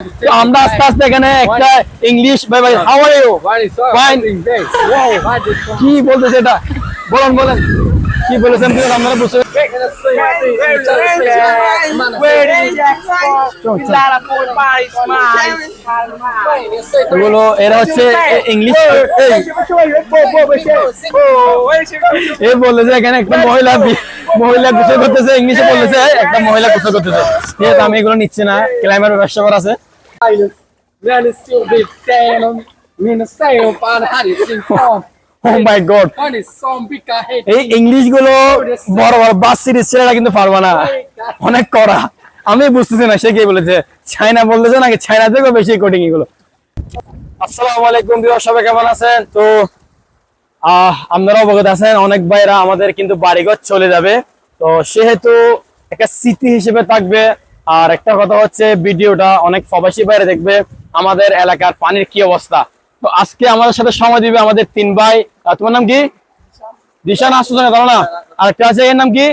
তো আমরা আস্তে আস্তে এখানে একটা ইংলিশ ভাই হাউ আর ইউ? কি বলতেছে এটা বলেন বলেন কি বলেছেন প্লিজ আপনারা বুঝতে এগুলো এরা হচ্ছে ইংলিশ এ বলেছে এখানে একটা মহিলা মহিলা গোসল করতেছে ইংলিশে বলেছে একটা মহিলা গোসল করতেছে আমি এগুলো নিচ্ছি না ক্লাইমার ব্যবসা করা আছে Really still big damn. Mina sayo pan hari sin form. Oh my God What is some big head? এই ইংলিশগুলো বড় বড় বাস সিরিজ ছেলেরা কিন্তু পারবে না। অনেক করা আমি বুঝতেছি না সে কি বলেছে? চাইনা বলতেছে নাকি চাইনা থেকেও বেশি কোডিং এগুলো? আসসালামু আলাইকুম বিহার সবাই কেমন আছেন? তো আহ আপনারা অবগত আছেন অনেক ভাইরা আমাদের কিন্তু বাড়িঘর চলে যাবে। তো সেহেতু একটা স্মৃতি হিসেবে থাকবে। আর একটা কথা হচ্ছে ভিডিওটা অনেক প্রবাসী বাইরে দেখবে আমাদের এলাকার পানির কি অবস্থা। তো আজকে আমাদের সাথে সময় দিবে আমাদের তিন ভাই। তোমার নাম কি? দিশান আসছো না জানো না। আরেকটা আছে এর নাম কি?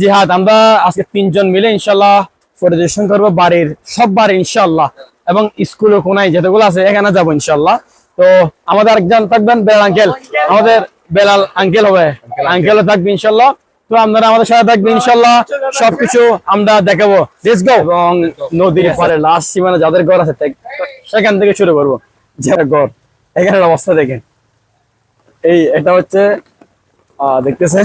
জিহাদ। আমরা আজকে তিনজন মিলে ইনশাল্লাহ পরিদর্শন করব বাড়ির সব বাড়ি ইনশাল্লাহ এবং স্কুল কোনায় যেগুলো আছে এখানে যাব ইনশাল্লাহ তো আমাদের আরেকজন থাকবেন বেলাল আঙ্কেল। আমাদের বেলাল আঙ্কেল হবে। আঙ্কেলও থাকবে ইনশাল্লাহ তো আপনারা আমাদের সাথে থাকবেন ইনশাল্লাহ সবকিছু আমরা দেখাবো। লেটস গো এবং নদীর পারে লাস্ট সীমানা যাদের ঘর আছে সেখান থেকে শুরু করব। যারা ঘর এখানের অবস্থা দেখেন। এই এটা হচ্ছে আহ দেখতেছে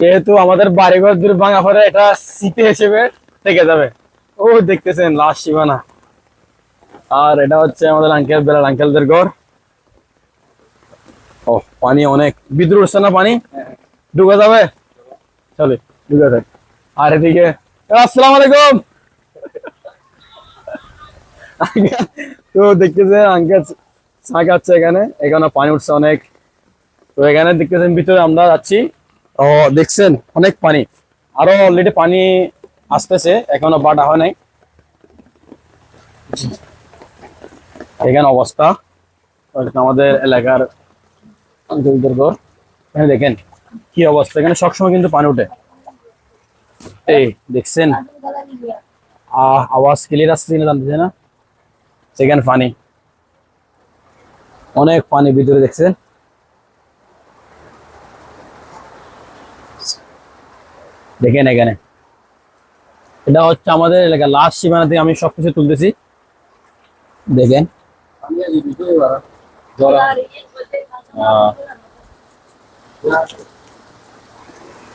যেহেতু আমাদের বাড়িঘর দূর ভাঙা পরে এটা স্মৃতি হিসেবে থেকে যাবে। ও দেখতেছেন লাস্ট সীমানা। আর এটা হচ্ছে আমাদের আঙ্কেল বেলাল আঙ্কেলদের ঘর। ও, পানি অনেক। বিদ্রুপ উঠছে না পানি? ডুবে যাবে? চলে ডুবে যাবে আর এদিকে আসসালামু আলাইকুম। তো দেখতেছেন আঙ্কেল এখানে এখানে পানি উঠছে অনেক। তো এখানে দেখতেছেন ভিতরে আমরা যাচ্ছি। ও, দেখছেন, অনেক পানি। আরও অলরেডি পানি আসতেছে, এখনও বাটা হয় নাই। এখানে অবস্থা। আমাদের এলাকার এখানে দেখেন কি অবস্থা। এখানে সবসময় কিন্তু পানি উঠে এই দেখছেন? আওয়াজ ক্লিয়ার আসছে কিনা না। সেখানে পানি। অনেক পানি ভিতরে দেখছেন? দেখেন এখানে। এটা হচ্ছে আমাদের এলাকা লাস্ট সীমানা থেকে আমি সবকিছু তুলতেছি। দেখেন।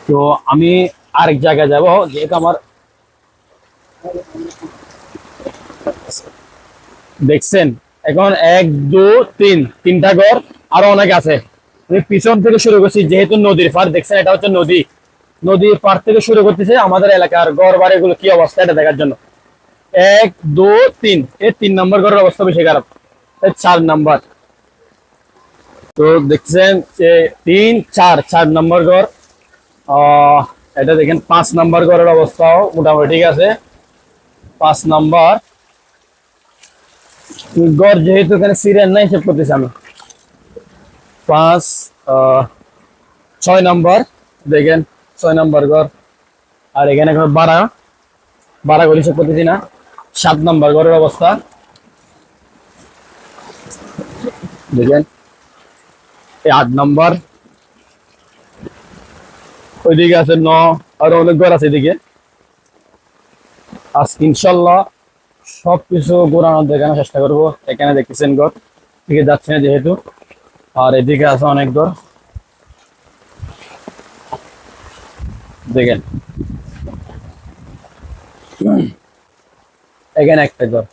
তো আমি আরেক জায়গায় যাব যেহেতু আমার দেখছেন, এখন এক, দু, তিন, তিনটা ঘর, আরও অনেক আছে। আমি পিছন থেকে শুরু করছি, যেহেতু নদীর পার দেখছেন এটা হচ্ছে নদী। নদীর পার থেকে শুরু করতেছে আমাদের এলাকার ঘর বাড়িগুলো কি অবস্থা, এটা দেখার জন্য। এক, দু, তিন, এই তিন নম্বর ঘরের অবস্থা বেশি খারাপ। চার নাম্বার। তো দেখছেন যে তিন, চার চার নম্বর ঘর। এটা দেখেন, পাঁচ নম্বর ঘরের অবস্থাও মোটামুটি ঠিক আছে। পাঁচ নম্বর। গড় যেহেতু এখানে সিরিয়াল নাই, হিসেব করতেছি আমি। পাঁচ ছয় নম্বর, দেখেন, ছয় নম্বর ঘর। আর এখানে ঘর বারো। বারো গড় হিসেব করতেছি না। সাত নম্বর ঘরের অবস্থা। দেখেন আট নম্বর। ওইদিকে আছে ন, আরও অনেক ঘর আছে এদিকে। আজকে ইনশাল্লাহ সবকিছু ঘোরানোর দেখানোর চেষ্টা করব। এখানে দেখতেছেন ঘর দিকে যাচ্ছে না যেহেতু। আর এদিকে আছে অনেক ঘর। দেখেন। এখানে একটা ঘর।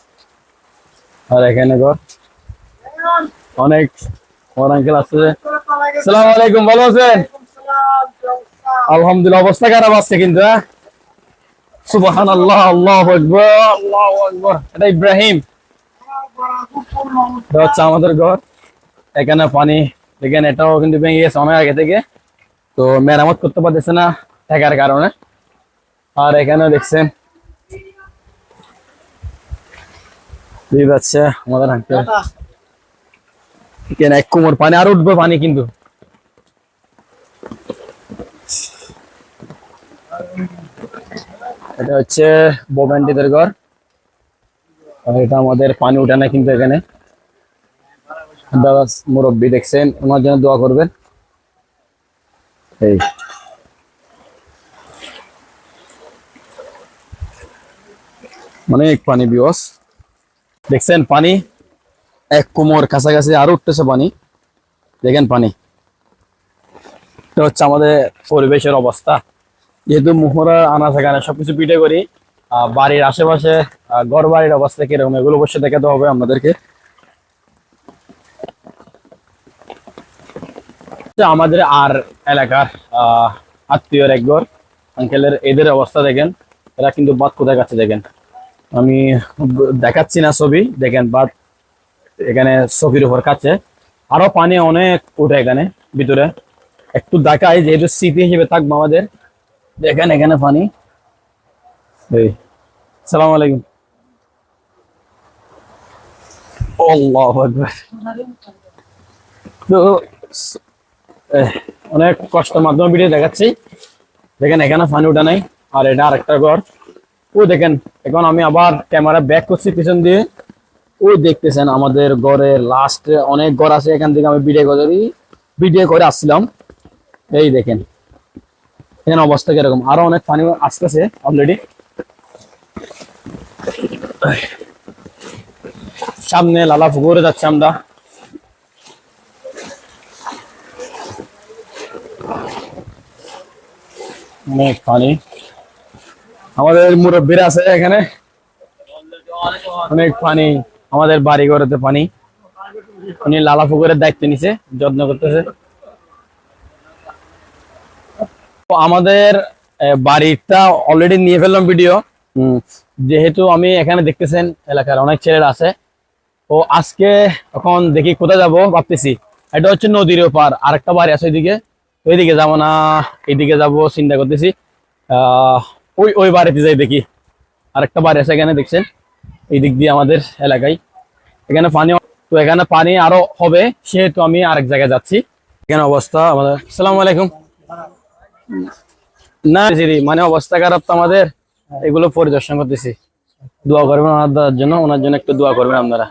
আর এখানে ঘর। অনেক আলহামদুলিল্লাহ হ্যাঁ? আমাদের ঘর। এখানে পানি দেখেন এটাও কিন্তু ভেঙে গেছে অনেক আগে থেকে। তো মেরামত করতে পারতেছে না, থাকার কারণে। আর এখানে দেখছেন বুঝতে আমাদের এখানে এক কোমর পানি, আর উঠবে পানি কিন্তু। এটা হচ্ছে বোমেন্টিদের ঘর। এটা আমাদের পানি উঠে না কিন্তু এখানে। দাদা মুরব্বী দেখছেন, ওনার জন্য দোয়া করবেন। এই। অনেক পানি বিয়স। দেখছেন পানি? এক কোমর কাছাকাছি আরও উঠতেছে পানি। দেখেন পানি। এটা হচ্ছে আমাদের পরিবেশের অবস্থা। যেহেতু মুহরা আনা সেখানে সবকিছু পিঠে করি বাড়ির আশেপাশে ঘর বাড়ির অবস্থা কীরকম, এগুলো অবশ্যই দেখাতে হবে আপনাদেরকে। এটা আমাদের আর এলাকার আত্মীয়র একঘর আঙ্কেলের এদের অবস্থা দেখেন, এরা কিন্তু বাদ কোথায় কাছে দেখেন। আমি দেখাচ্ছি না ছবি, দেখেন বাদ এখানে ছবির উপর কাছে। আরও পানি অনেক উঠে এখানে, ভিতরে। একটু দেখাই যেহেতু স্মৃতি হিসেবে থাকব আমাদের। দেখেন এখানে পানি। সালাম আলাইকুম। তো অনেক কষ্টের মাধ্যমে ভিডিও দেখাচ্ছি। দেখেন এখানে পানি উঠে নাই, আর এটা আরেকটা ঘর। ও দেখেন, এখন আমি আবার ক্যামেরা ব্যাক করছি পিছন দিয়ে। ও দেখতেছেন আমাদের ঘরের লাস্ট অনেক ঘর আছে, এখান থেকে আমি ভিডিও করে ভিডিও করে আসছিলাম। এই দেখেন, এখানে অবস্থা কীরকম? আরও অনেক পানি আসতেছে অলরেডি সামনে লালা পুকুরে যাচ্ছে আমরা। অনেক পানি আমাদের মুরব্বীরা আছে এখানে। অনেক পানি আমাদের বাড়ি ঘরেতে পানি। উনি লালা পুকুরের দায়িত্ব নিছে যত্ন করতেছে। আমাদের বাড়িটা অলরেডি নিয়ে ফেললাম ভিডিও যেহেতু আমি এখানে দেখতেছেন এলাকার অনেক ছেলেরা আছে। তো আজকে এখন দেখি কোথায় যাব ভাবতেছি। এটা হচ্ছে নদীর ওপার আরেকটা বাড়ি আছে ওইদিকে। ওইদিকে যাব না এইদিকে যাব চিন্তা করতেছি। আহ ওই ওই বাড়িতে যাই দেখি। আরেকটা বাড়ি আছে এখানে দেখছেন? এই দিক দিয়ে আমাদের এলাকায়। এখানে পানি তো এখানে পানি আরও হবে, সেহেতু আমি আরেক জায়গায় যাচ্ছি। এখানে অবস্থা আমাদের সালাম আলাইকুম। না, জিরি মানে অবস্থা খারাপ তো আমাদের। এগুলো পরিদর্শন করতেছি। দোয়া করবেন ওনার জন্য ওনার জন্য একটু দোয়া করবেন আপনারা।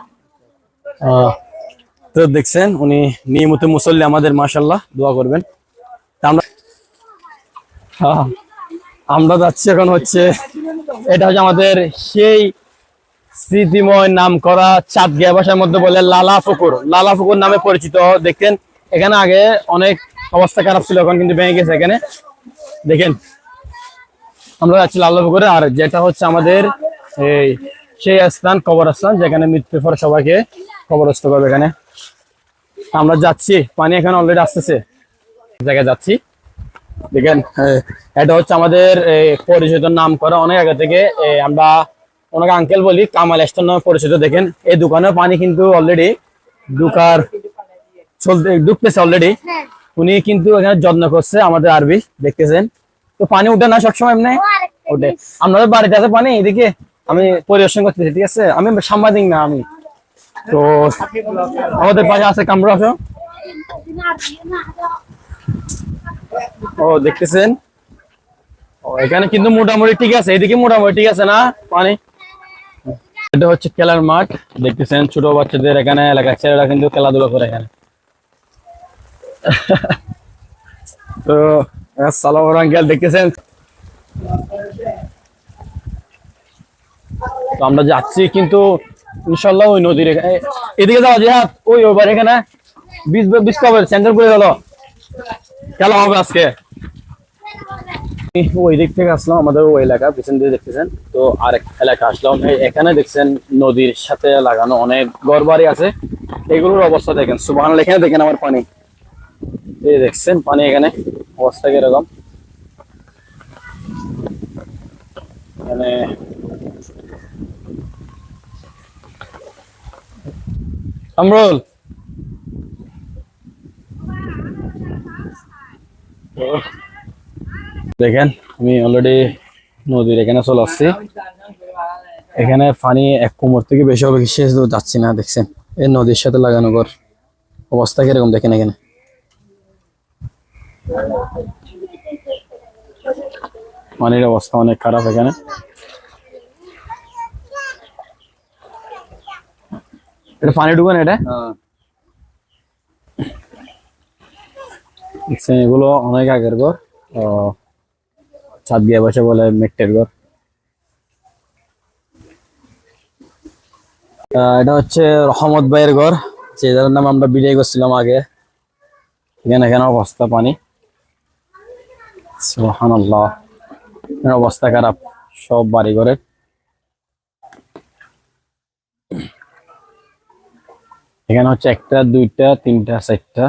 তো দেখছেন, উনি নিয়মিত মুসল্লি আমাদের মাসাল্লাহ দোয়া করবেন। আমরা আমরা যাচ্ছি এখন হচ্ছে এটা হচ্ছে আমাদের সেই স্মৃতিময় নাম করা চাঁদ গিয়া ভাষার মধ্যে বলে লালা ফুকুর। লালা ফুকুর নামে পরিচিত, দেখেন, এখানে আগে অনেক অবস্থা খারাপ ছিল, এখন কিন্তু ভেঙে গেছে এখানে। দেখেন, আমরা যাচ্ছি লালা পুকুরে আর যেটা হচ্ছে আমাদের এই সেই স্থান, কবরস্থান, যেখানে মৃত্যুর পর সবাইকে কবরস্থ করবে এখানে। আমরা যাচ্ছি, পানি এখানে অলরেডি আসতেছে। জায়গায় যাচ্ছি। দেখেন এটা হচ্ছে আমাদের পরিচিত নাম করা অনেক আগে থেকে আমরা ওনাকে আঙ্কেল বলি কামাল স্টোর নামে পরিচিত দেখেন। এই দোকানের পানি কিন্তু অলরেডি দুকার চলতে ঢুকতেছে অলরেডি উনি কিন্তু এখানে যত্ন করছে আমাদের আরবি দেখতেছেন। তো পানি উঠে না সবসময় এমনি? ওঠে আপনাদের বাড়িতে আছে পানি এদিকে আমি পরিদর্শন করতেছি ঠিক আছে? আমি সাংবাদিক না আমি। তো আমাদের পাশে আছে কামড়া আসো। ও দেখতেছেন? ও এখানে কিন্তু মোটামুটি ঠিক আছে এদিকে মোটামুটি ঠিক আছে না? পানি? এটা হচ্ছে খেলার মাঠ। দেখতেছেন ছোট বাচ্চাদের এখানে, এলাকার ছেলেরা কিন্তু খেলাধুলা করে এখানে। তো সালাম দেখতেছেন? তো আমরা যাচ্ছি কিন্তু ইনশাল্লাহ ওই নদীর এদিকে যাওয়া জিহাদ। ওই ওবার এখানে। বিশ বিশ কবে সেন্টার করে গেল। খেলা হবে আজকে। ওই দিক থেকে আসলাম আমাদের ওই এলাকা, পিছন দিয়ে দেখতেছেন। তো আরেক এলাকা আসলাম। এখানে দেখছেন নদীর সাথে লাগানো অনেক ঘর আছে। এগুলোর অবস্থা দেখেন। সুবাহ এখানে দেখেন আমার পানি। এই দেখছেন পানি এখানে, অবস্থা কীরকম? মানে কামরুল। তো দেখেন আমি অলরেডি নদীর এখানে চলে আসছি। এখানে পানি এক কোমর থেকে বেশি হবে শেষ যাচ্ছি না দেখছেন? এই নদীর সাথে লাগানো ঘর। অবস্থা কীরকম দেখেন এখানে? পানির অবস্থা অনেক খারাপ এখানে। এটা পানি ঢুকে না এটা? হ্যাঁ। এগুলো অনেক আগের ঘর। ছাদ দিয়ে বসে বলে মেট্টের ঘর। এটা হচ্ছে রহমত ভাইয়ের ঘর, যে যার নাম আমরা বিদায় করছিলাম আগে। এখানে এখানে অবস্থা পানি। সুবহানাল্লাহ। অবস্থা খারাপ, সব বাড়ি ঘরের। এখানে হচ্ছে একটা, দুইটা, তিনটা, চারটা।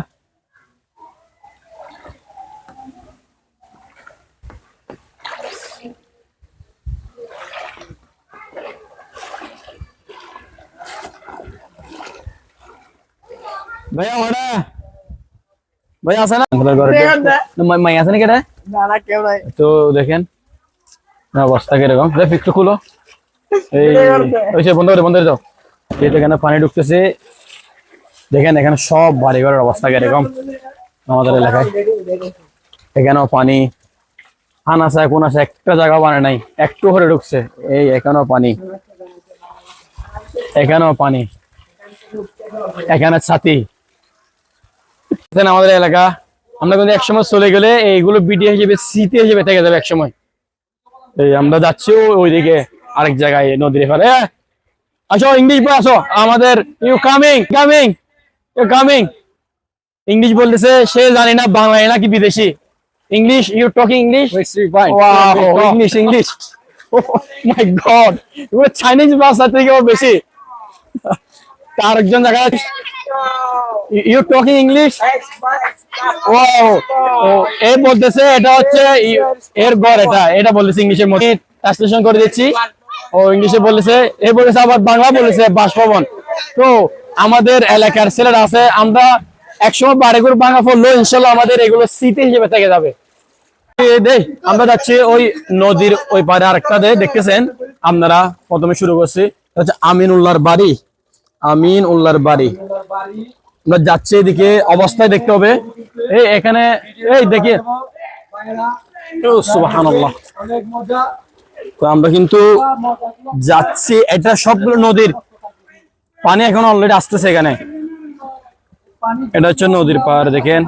ভাইয়া ওটা ভাই আছে না? আমাদের ঘরে মাই- মাই আছে না কেটে? না না কেউ নাই? তো দেখেন। না, অবস্থা কীরকম? দেখ একটু খুলো। এই ওই যে বন্ধ করে বন্ধ করে দাও। এই তো এখানে পানি ঢুকতেছে। দেখেন এখানে সব বাড়ি ঘরের অবস্থা কীরকম আমাদের এলাকায়। এখানেও পানি। হান আছে কোন আছে একটা জায়গা পানি নাই। একটু করে ঢুকছে। এই এখানেও পানি। এখানেও পানি। এখানে ছাতি। দেখেন আমাদের এলাকা। আমরা কিন্তু একসময় চলে গেলে এইগুলো বিডি হিসেবে স্মৃতি হিসেবে থেকে যাবে একসময়। এই আমরা যাচ্ছি ওইদিকে আরেক জায়গায় নদীর এপারে। আসো ইংলিশ বই আসো। আমাদের you coming coming you coming English বলতেছে সে জানি না বাংলা নাকি বিদেশি। English you talking English English. Oh my God. এগুলো চাইনিজ ভাষা থেকেও বেশি। তার একজন জায়গা ইউ টকিং ইংলিশ ও, এ বলতেছে, এটা হচ্ছে এর ঘর এটা। এটা বলতেছে ইংলিশের মধ্যে। ট্রান্সলেশন করে দিচ্ছি। ও, ইংলিশে বলেছে এ বলেছে আবার বাংলা বলেছে বাসভবন। তো, আমাদের এলাকার ছেলেরা আছে, আমরা একসময় বাড়িঘর ভাঙা পড়ল ইনশাল্লাহ আমাদের এগুলো স্মৃতি হিসেবে থেকে যাবে। আমরা যাচ্ছি ওই নদীর ওই পারে আরেকটা দেখতেছেন? আপনারা প্রথমে শুরু করছি। এটা হচ্ছে আমিন উল্লাহর বাড়ি। আমিন উল্লার বাড়ি। আমরা যাচ্ছি এদিকে, অবস্থায় দেখতে হবে। এই এখানে, এই দেখি তো আমরা কিন্তু যাচ্ছি, এটা সবগুলো নদীর। পানি এখন অলরেডি আসতেছে এখানে। এটা হচ্ছে নদীর পার দেখেন।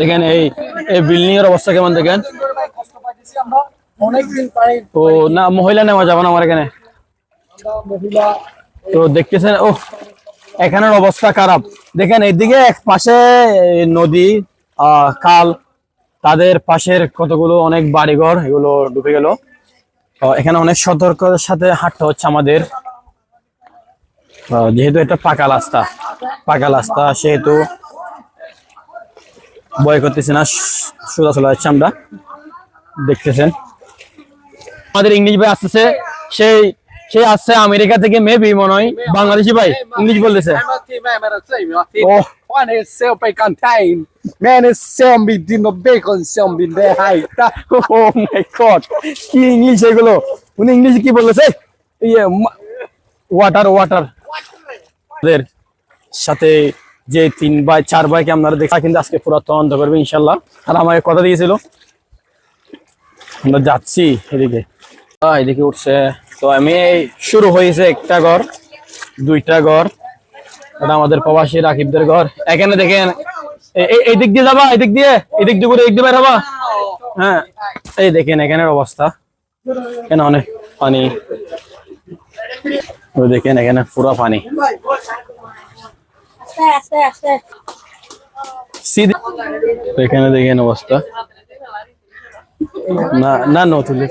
দেখেন এই বিল্ডিং এর অবস্থা কেমন, দেখেন। কষ্ট পাইতেছি আমরা অনেক দিন পাই তো না মহিলা নেওয়া যাবে না আমার এখানে। মহিলা তো দেখতেছেন ও এখানের অবস্থা খারাপ। দেখেন এদিকে এক পাশে নদী খাল তাদের পাশের কতগুলো অনেক বাড়িঘর এগুলো ডুবে গেল। এখানে অনেক সতর্কতার সাথে হাঁটতে হচ্ছে আমাদের। যেহেতু এটা পাকা রাস্তা পাকা রাস্তা সেহেতু ভয় করতেছি না সোজা চলে যাচ্ছে আমরা। দেখতেছেন। আমাদের ইংলিশ ভাই আসতেছে। সেই সে আসছে আমেরিকা থেকে মেবি মনে হয় বাংলাদেশি ভাই ইংলিশ বলতেছে। কি ইংলিশ এগুলো? উনি ইংলিশ কি বলেছে ইয়ে ওয়াটার ওয়াটার সাথে যে তিন ভাই চার ভাইকে আপনারা দেখা কিন্তু আজকে পুরো তদন্ত করবে ইনশাল্লাহ। আর আমাকে কথা দিয়েছিল আমরা যাচ্ছি এদিকে। এদিকে উঠছে। তো আমি শুরু হয়েছে একটা ঘর দুইটা ঘর। এটা আমাদের প্রবাসী রাকিবদের ঘর। এখানে দেখেন এই দিক দিয়ে যাবা এদিক দিয়ে? এদিক দিয়ে করে বের হবা? হ্যাঁ এই দেখেন এখানের অবস্থা। এখানে অনেক পানি। দেখেন এখানে পুরো পানি। এখানে দেখেন অবস্থা। না না নো তুলে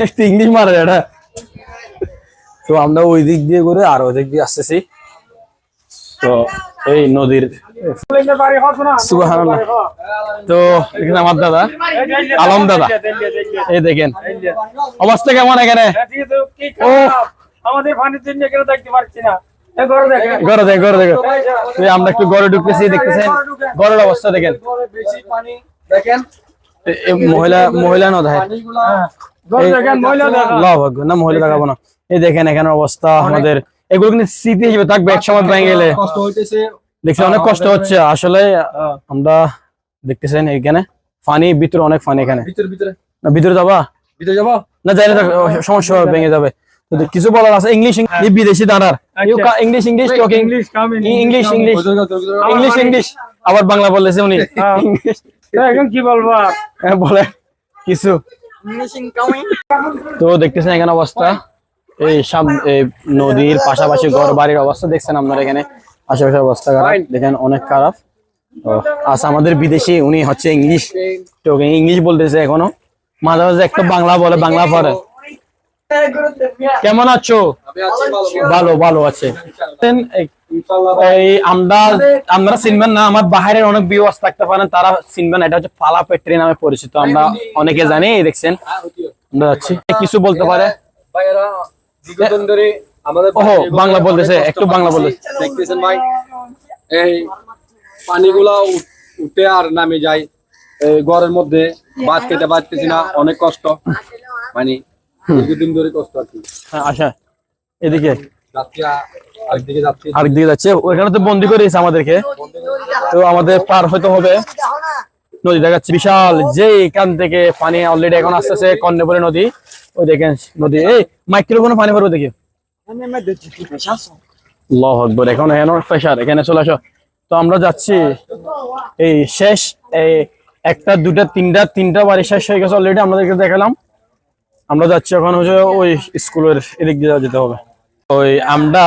একটু ইংলিশ মারে এটা তো আমরা ওই দিক দিয়ে করে আর ওই দিক দিয়ে আসতেছি তো এই নদীর তো এখানে আমার দাদা আলম দাদা এই দেখেন অবস্থা কেমন এখানে ও আমাদের পানির জন্য আমরা একটু গড়ে ঢুকতেছি দেখতেছেন গড়ের অবস্থা দেখেন দেখেন? মহিলা মহিলা পানিগুলা ঘরে দেখেন মহিলা দেখেন লাভ হবে না মহিলা দেখাবো না। এই দেখেন এখানে অবস্থা আমাদের। এগুলো কিন্তু স্মৃতি হিসেবে থাকবে এক সময় গেলে। কষ্ট হইতেছে। দেখছি অনেক কষ্ট হচ্ছে। আসলে আমরা দেখতেছেন এখানে পানি ভিতরে অনেক পানি এখানে। ভিতরে যাবা? না জানি না সমস্যা ভেঙে যাবে। কিছু বলার আছে? ইংলিশ বিদেশি দাঁড়ার। English English talking English English English English English আবার বাংলা বলেছে উনি। এখন কি বলব? হ্যাঁ, বলে কিছু। তো দেখতেছেন এখানে অবস্থা। এই সব এই নদীর পাশাপাশি ঘর বাড়ির অবস্থা দেখছেন আপনারা এখানে। আশেপাশে অবস্থা খারাপ। দেখেন অনেক খারাপ। ও, আচ্ছা আমাদের বিদেশি উনি হচ্ছে ইংলিশ। তো ইংলিশ বলতেছে এখনও। মাঝে মাঝে একটা বাংলা বলে বাংলা পড়ে। কেমন আছো? ভালো ভালো। আছে। এই- এই আমরা আমরা চিনবেন না আমার বাইরের অনেক ভিউয়ার্স থাকতে পারেন তারা চিনবেন এটা হচ্ছে পালা পেট্রি নামে পরিচিত আমরা অনেকে জানি দেখছেন। আমরা যাচ্ছি কিছু বলতে পারে? ভাইয়েরা দীর্ঘদিন ধরে আমাদের ওহো, পানিগুলো বাংলা বলতেছে, একটু বাংলা পাচ্ছি। দেখতেছেন ভাই এই পানিগুলা উঠে আর নামে যায়। এই ঘরের মধ্যে ভাত খেতে পারতেছি না অনেক কষ্ট। মানে দীর্ঘদিন ধরে কষ্ট আর কি। হ্যাঁ আচ্ছা। এদিকে? আরেকদিকে যাচ্ছি আরেকদিকে যাচ্ছে। ওইখানে তো বন্দি করে দিয়েছে আমাদেরকে। তো আমাদের পার হয়তো হবে। নদী দেখাচ্ছে। বিশাল যে এখান থেকে পানি অলরেডি এখন আসতেছে কর্ণেবলে নদী। ওই দেখেন নদী। এই মাইক্রোফোনে পানি ভরবে দেখি। আল্লাহু আকবার এখন এখানে প্রেশার এখানে চলে আসো। তো আমরা যাচ্ছি। এই শেষ এই একটা দুটা তিনটা তিনটা বাড়ি শেষ হয়ে গেছে অলরেডি আমাদেরকে দেখালাম। আমরা যাচ্ছি এখন হচ্ছে ওই স্কুলের এদিক দিয়ে যেতে হবে। ওই আমরা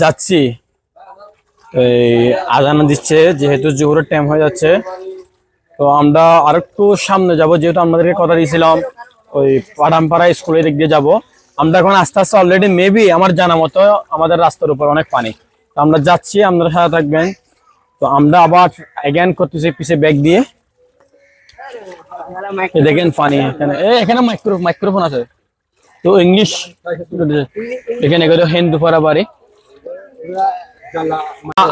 যাচ্ছি। এই আজান দিচ্ছে, যেহেতু জোহরের টাইম হয়ে যাচ্ছে। তো আমরা আরেকটু সামনে যাব, যেহেতু আমাদেরকে কথা দিয়েছিলাম, ওই পাড়ামপাড়া স্কুলের দিক দিয়ে যাব। আমরা এখন আস্তে আস্তে অলরেডি মেবি আমার জানা মতো আমাদের রাস্তার উপর অনেক পানি। তো আমরা যাচ্ছি, আপনারা সাথে থাকবেন। তো আমরা আবার এগেন করতেছি পিছে ব্যাগ দিয়ে। দেখেন পানি এখানে এখানে মাইক্রো মাইক্রোফোন আছে। তো ইংলিশ এখানে হিন্দু পাড়া বাড়ি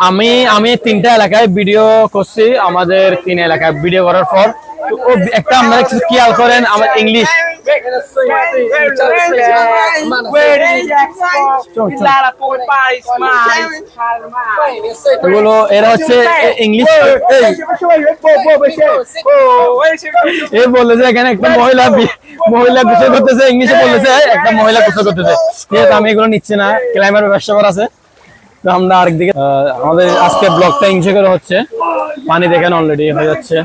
আমি আমি তিনটা এলাকায় ভিডিও করছি আমাদের তিন এলাকায় ভিডিও করার পর। তো একটা আমরা একটু খেয়াল করেন আমার ইংলিশ এগুলো এরা হচ্ছে ইংলিশ এই, এ বলে যে এখানে একটা মহিলা মহিলা গোসল করতেছে ইংলিশে বলেছে একটা মহিলা গোসল করতেছে আমি এগুলো নিচ্ছি না ক্লাইমার ব্যবসা করা আছে তো আমরা আরেকদিকে আহ, আমাদের আজকে ব্লগটা ইনজয় করা হচ্ছে পানি দেখেন অলরেডি হয়ে যাচ্ছে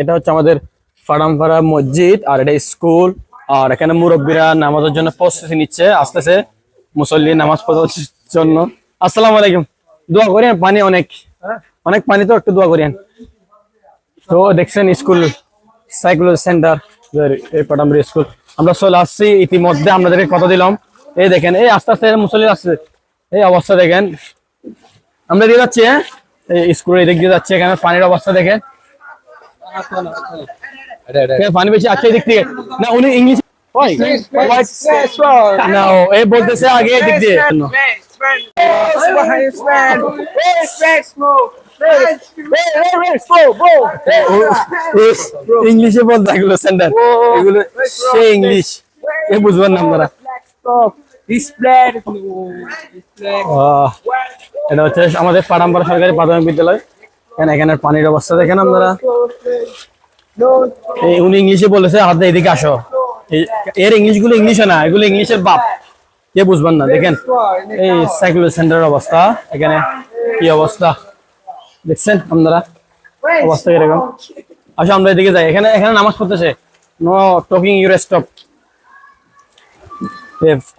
এটা হচ্ছে আমাদের ফাড়ামপাড়া মসজিদ আর এটা স্কুল আর এখানে মুরব্বীরা নামাজের জন্য প্রস্তুতি নিচ্ছে, আসতেছে, মুসল্লি নামাজ পড়ার জন্য। আসসালামু আলাইকুম। দোয়া করেন, পানি অনেক। অনেক পানি তো, একটু দোয়া করেন। তো দেখছেন, স্কুল সাইকোলজি সেন্টার এই পাটামরি স্কুল। আমরা চলে আসছি, ইতিমধ্যে আপনাদেরকে কথা দিলাম। এই দেখেন, এই আস্তে আস্তে মুসল্লি আসছে। এই অবস্থা দেখেন। আমরা দিয়ে যাচ্ছি হ্যাঁ? স্কুলের এদিক দিয়ে যাচ্ছি, এখানে পানির অবস্থা দেখেন। পানি বেশি আছে এদিক থেকে না উনি ইংলিশ না বলতেছে আগে এদিক দিয়ে ইংলিশে বলতে এগুলো সেন্টার এগুলো সে ইংলিশ এ বুঝবেন না আহ, এটা হচ্ছে আমাদের পাড়ামপাড়া সরকারি প্রাথমিক বিদ্যালয়। এখানে এখানে পানির অবস্থা দেখেন আপনারা উনি ইংলিশে বলেছে হাতে এদিকে আসো। এর ইংলিশগুলো ইংলিশে না, এগুলো ইংলিশের বাপ। কে বুঝবেন না, দেখেন। এই সাইকোলজি সেন্টারের অবস্থা, এখানে কি অবস্থা? দেখছেন আপনারা? অবস্থা কীরকম? আসো, আমরা এদিকে যাই। এখানে এখানে নামাজ পড়তেছে। নো টকিং ইউর স্টপ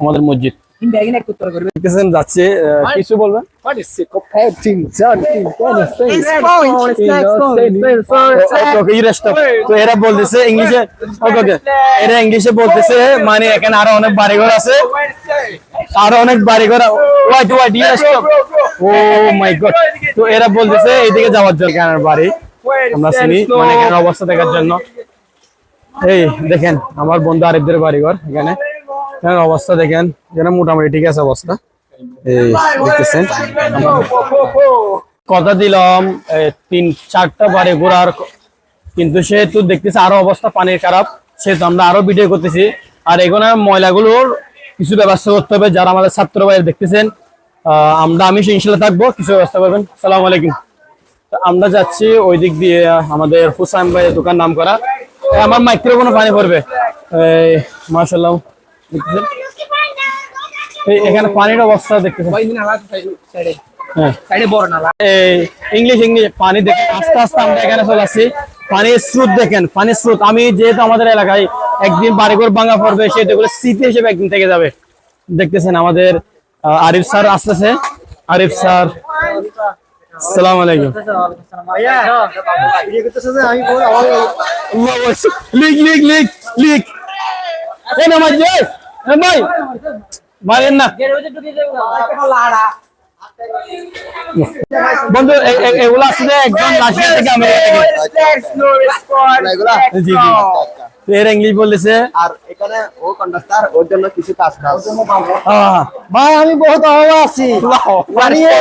আমাদের মসজিদ। দেখতেছেন যাচ্ছে কিছু বলবেন. তো এরা বলতেছে ইংলিশে ওকে এরা ইংলিশে বলতেছে মানে এখানে আরও অনেক বাড়িঘর আছে আরও অনেক বাড়িঘর white white oh my God তো এরা বলতেছে এইদিকে যাওয়ার জন্য এখানের বাড়ি আমরা চিনি মানে এখানে অবস্থা দেখার জন্য এই দেখেন আমার বন্ধু আরিফদের বাড়িঘর এখানে এখানে অবস্থা দেখেন। যেন মোটামুটি ঠিক আছে অবস্থা। দেখতেছেন। কথা দিলাম তিন, চারটা বাড়ি ঘোরার কিন্তু সেহেতু দেখতেছে আরও অবস্থা পানির খারাপ। সেহেতু আমরা আরও ভিডিও করতেছি। আর এখানে ময়লাগুলোর কিছু ব্যবস্থা করতে হবে যারা আমাদের ছাত্র ভাইয়ের দেখতেছেন। আমরা, আমি ইনশাল্লাহ থাকব। কিছু ব্যবস্থা করবেন। সালাম আলাইকুম। আমরা যাচ্ছি ওই দিক দিয়ে আমাদের হুসাইন ভাইয়ের দোকান নাম করা আমার মাইক্রোফোনে পানি পড়বে। এই, মাশাআল্লাহ। দেখতেছেন? এখানে পানির অবস্থা দেখতেছেন। হ্যাঁ। ইংলিশ ইংলিশ পানি দেখেন আস্তে আস্তে আমরা এখানে চলে আসছি। পানির স্রোত দেখেন পানির স্রোত। আমি যেহেতু আমাদের এলাকায় একদিন বাড়িঘর ভাঙা পড়বে সেটা এগুলো স্মৃতি হিসেবে একদিন থেকে যাবে। দেখতেছেন আমাদের আরিফ স্যার আসতেছে। আরিফ স্যার সালাম আলাইকুম। লিখ লিখ লিখ লিখ। ভাই মারেন না। বন্ধু এগুলো আসলে একদম রাশিয়া থেকে আমেরিকা জি জি এর ইংলিশ বলেছে আর এখানে ও কন্ডাক্টর ওর জন্য কিছু কাজ কাজ। ভাই আমি বহুত অভাবে আছি। বাড়িয়ে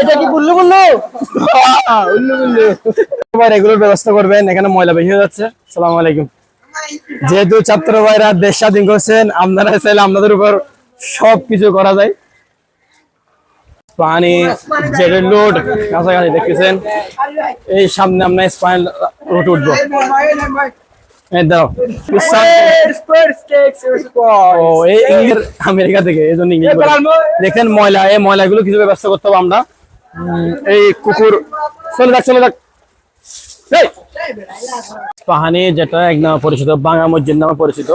এটা কি বললু বললু? উল্লু বললু। এবার এগুলোর ব্যবস্থা করবেন এখানে ময়লা বেশি হয়ে যাচ্ছে। সালাম আলাইকুম। যেহেতু ছাত্র ভাইরা দেশ স্বাধীন করছেন, আপনারা চাইলে আপনাদের উপর সব কিছু করা যায়। পানি জেটের লোড, কাছাকাছি দেখতেছেন। এই সামনে আমরা স্পাইন রুট উঠবো। আমেরিকা থেকে, এই দেখেন ময়লা, এই ময়লাগুলো কিছু ব্যবস্থা করতে হবে আমরা? এই কুকুর, চলে যাক চলে যাক! পাহানি যেটা এক নামে পরিচিত, বাংলা মসজিদ নামে পরিচিত।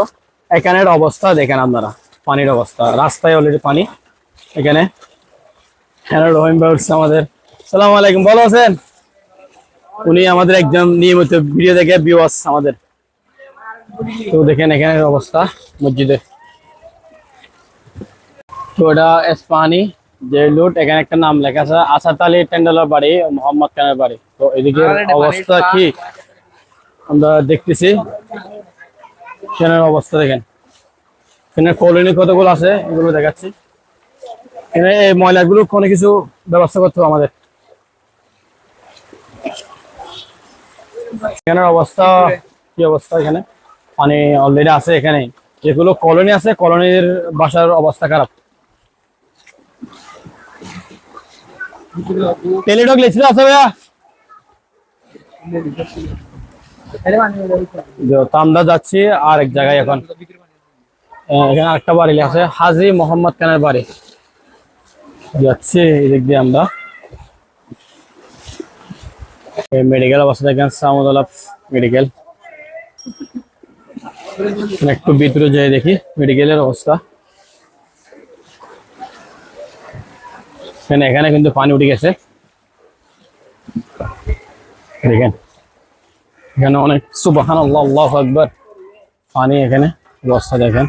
এখানের অবস্থা দেখেন আপনারা, পানির অবস্থা। রাস্তায় অলরেডি পানি। এখানে এখানে রহিম ভাই উঠছে আমাদের। সালাম আলাইকুম, ভালো আছেন? উনি আমাদের একদম নিয়মিত ভিডিও দেখে বিওয়াস আমাদের। তো দেখেন এখানের অবস্থা মসজিদে। তো এটা এসপানি যে লুট এখানে একটা নাম লেখা আছে আসাদ আলী টেন্ডালার বাড়ি মোহাম্মদ খানের বাড়ি। তো এদিকে অবস্থা কি? আমরা দেখতেছি। ট্রেনের অবস্থা দেখেন। এখানে কলোনি কতগুলো আছে এগুলো দেখাচ্ছি। এখানে এই ময়লাগুলো কোনো কিছু ব্যবস্থা করতে হবে আমাদের। এখানের অবস্থা কি অবস্থা এখানে? পানি অলরেডি আছে এখানে। যেগুলো কলোনি আছে কলোনির বাসার অবস্থা খারাপ। টেলিডক লিখছিল আছে ভাইয়া। তো যাচ্ছি আর এক জায়গায় এখন। এখানে আরেকটা বাড়ি আছে, হাজি মোহাম্মদ খানের বাড়ি। যাচ্ছি এদিক দিয়ে আমরা। মেডিকেল অবস্থা দেখেন সামুদুল্লাহ মেডিকেল একটু ভিতরে যাই দেখি মেডিকেলের অবস্থা। এখানে এখানে কিন্তু পানি উঠে গেছে। দেখেন। এখানে অনেক সুবাহান আল্লাহ আল্লাহ একবার পানি এখানে অবস্থা দেখেন।